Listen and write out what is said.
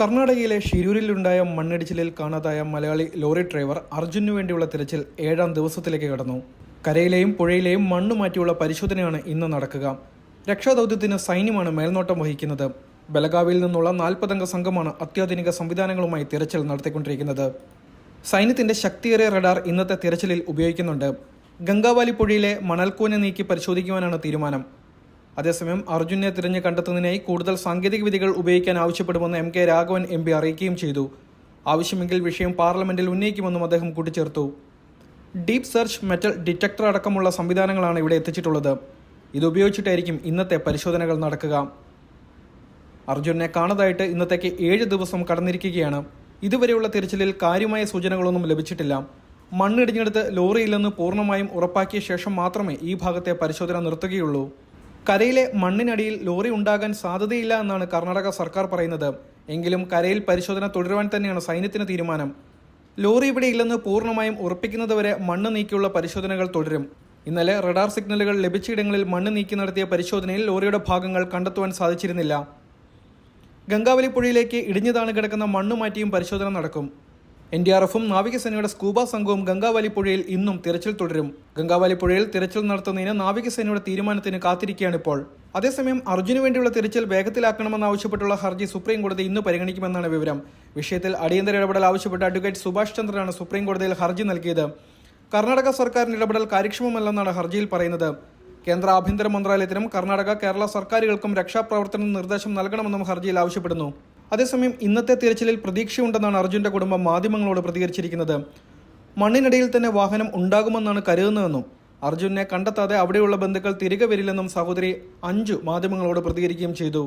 കർണാടകയിലെ ഷിരൂരിലുണ്ടായ മണ്ണിടിച്ചിലിൽ കാണാതായ മലയാളി ലോറി ഡ്രൈവർ അർജുനു വേണ്ടിയുള്ള തിരച്ചിൽ ഏഴാം ദിവസത്തിലേക്ക് കടന്നു. കരയിലെയും പുഴയിലെയും മണ്ണ് മാറ്റിയുള്ള പരിശോധനയാണ് ഇന്ന് നടക്കുക. രക്ഷാദൗത്യത്തിന് സൈന്യമാണ് മേൽനോട്ടം വഹിക്കുന്നത്. ബലഗാവിയിൽ നിന്നുള്ള നാൽപ്പതംഗ സംഘമാണ് അത്യാധുനിക സംവിധാനങ്ങളുമായി തിരച്ചിൽ നടത്തിക്കൊണ്ടിരിക്കുന്നത്. സൈന്യത്തിന്റെ ശക്തിയേറിയ റഡാർ ഇന്നത്തെ തിരച്ചിലിൽ ഉപയോഗിക്കുന്നുണ്ട്. ഗംഗാവാലി പുഴയിലെ മണൽക്കൂന നീക്കി പരിശോധിക്കുവാനാണ് തീരുമാനം. അതേസമയം അർജുനെ തിരഞ്ഞു കണ്ടെത്തുന്നതിനായി കൂടുതൽ സാങ്കേതിക വിദ്യകൾ ഉപയോഗിക്കാൻ ആവശ്യപ്പെടുമെന്ന് M K Raghavan M P അറിയിക്കുകയും ചെയ്തു. ആവശ്യമെങ്കിൽ വിഷയം പാർലമെന്റിൽ ഉന്നയിക്കുമെന്നും അദ്ദേഹം കൂട്ടിച്ചേർത്തു. ഡീപ് സെർച്ച് മെറ്റൽ ഡിറ്റക്ടർ അടക്കമുള്ള സംവിധാനങ്ങളാണ് ഇവിടെ എത്തിച്ചിട്ടുള്ളത്. ഇതുപയോഗിച്ചിട്ടായിരിക്കും ഇന്നത്തെ പരിശോധനകൾ നടക്കുക. അർജുനെ കാണാതായിട്ട് ഇന്നത്തേക്ക് ഏഴ് ദിവസം കടന്നിരിക്കുകയാണ്. ഇതുവരെയുള്ള തിരച്ചിലിൽ കാര്യമായ സൂചനകളൊന്നും ലഭിച്ചിട്ടില്ല. മണ്ണിടിഞ്ഞെടുത്ത് ലോറിയില്ലെന്ന് പൂർണമായും ഉറപ്പാക്കിയ ശേഷം മാത്രമേ ഈ ഭാഗത്തെ പരിശോധന നിർത്തുകയുള്ളൂ. കരയിലെ മണ്ണിനടിയിൽ ലോറി ഉണ്ടാകാൻ സാധ്യതയില്ല എന്നാണ് കർണാടക സർക്കാർ പറയുന്നത്. എങ്കിലും കരയിൽ പരിശോധന തുടരുവാൻ തന്നെയാണ് സൈന്യത്തിന് തീരുമാനം. ലോറി ഇവിടെ ഇല്ലെന്ന് പൂർണമായും ഉറപ്പിക്കുന്നതുവരെ മണ്ണ് നീക്കിയുള്ള പരിശോധനകൾ തുടരും. ഇന്നലെ റഡാർ സിഗ്നലുകൾ ലഭിച്ചയിടങ്ങളിൽ മണ്ണ് നീക്കി നടത്തിയ പരിശോധനയിൽ ലോറിയുടെ ഭാഗങ്ങൾ കണ്ടെത്തുവാൻ സാധിച്ചിരുന്നില്ല. ഗംഗാവലി പുഴയിലേക്ക് ഇടിഞ്ഞതാണ് കിടക്കുന്ന മണ്ണ് മാറ്റിയും പരിശോധന നടക്കും. എൻ ഡി ആർ എഫും നാവികസേനയുടെ സ്കൂബ സംഘവും ഗംഗാവലി പുഴയിൽ ഇന്നും തിരച്ചിൽ തുടരും. ഗംഗാവലി പുഴയിൽ തിരച്ചിൽ നടത്തുന്നതിന് നാവികസേനയുടെ തീരുമാനത്തിന് കാത്തിരിക്കുകയാണ് ഇപ്പോൾ അതേസമയം അർജുനു വേണ്ടിയുള്ള തിരച്ചിൽ വേഗത്തിലാക്കണമെന്നാവശ്യപ്പെട്ടുള്ള ഹർജി സുപ്രീം കോടതി ഇന്ന് പരിഗണിക്കുമെന്നാണ് വിവരം. വിഷയത്തിൽ അടിയന്തര ഇടപെടൽ ആവശ്യപ്പെട്ട അഡ്വക്കേറ്റ് സുഭാഷ് ചന്ദ്രനാണ് സുപ്രീം കോടതിയിൽ ഹർജി നൽകിയത്. കർണാടക സർക്കാരിന്റെ ഇടപെടൽ കാര്യക്ഷമമല്ലെന്നാണ് ഹർജിയിൽ പറയുന്നത്. കേന്ദ്ര ആഭ്യന്തര മന്ത്രാലയത്തിനും കർണാടക കേരള സർക്കാരുകൾക്കും രക്ഷാപ്രവർത്തന നിർദ്ദേശം നൽകണമെന്നും ഹർജിയിൽ ആവശ്യപ്പെടുന്നു. അതേസമയം ഇന്നത്തെ തിരച്ചിലിൽ പ്രതീക്ഷയുണ്ടെന്നാണ് അർജുന്റെ കുടുംബം മാധ്യമങ്ങളോട് പ്രതികരിച്ചിരിക്കുന്നത്. മണ്ണിനടിയിൽ തന്നെ വാഹനം ഉണ്ടാകുമെന്നാണ് കരുതുന്നതെന്നും അർജുനെ കണ്ടെത്താതെ അവിടെയുള്ള ബന്ധുക്കൾ തിരികെ വരില്ലെന്നും സഹോദരി അഞ്ചു മാധ്യമങ്ങളോട് പ്രതികരിക്കുകയും ചെയ്തു.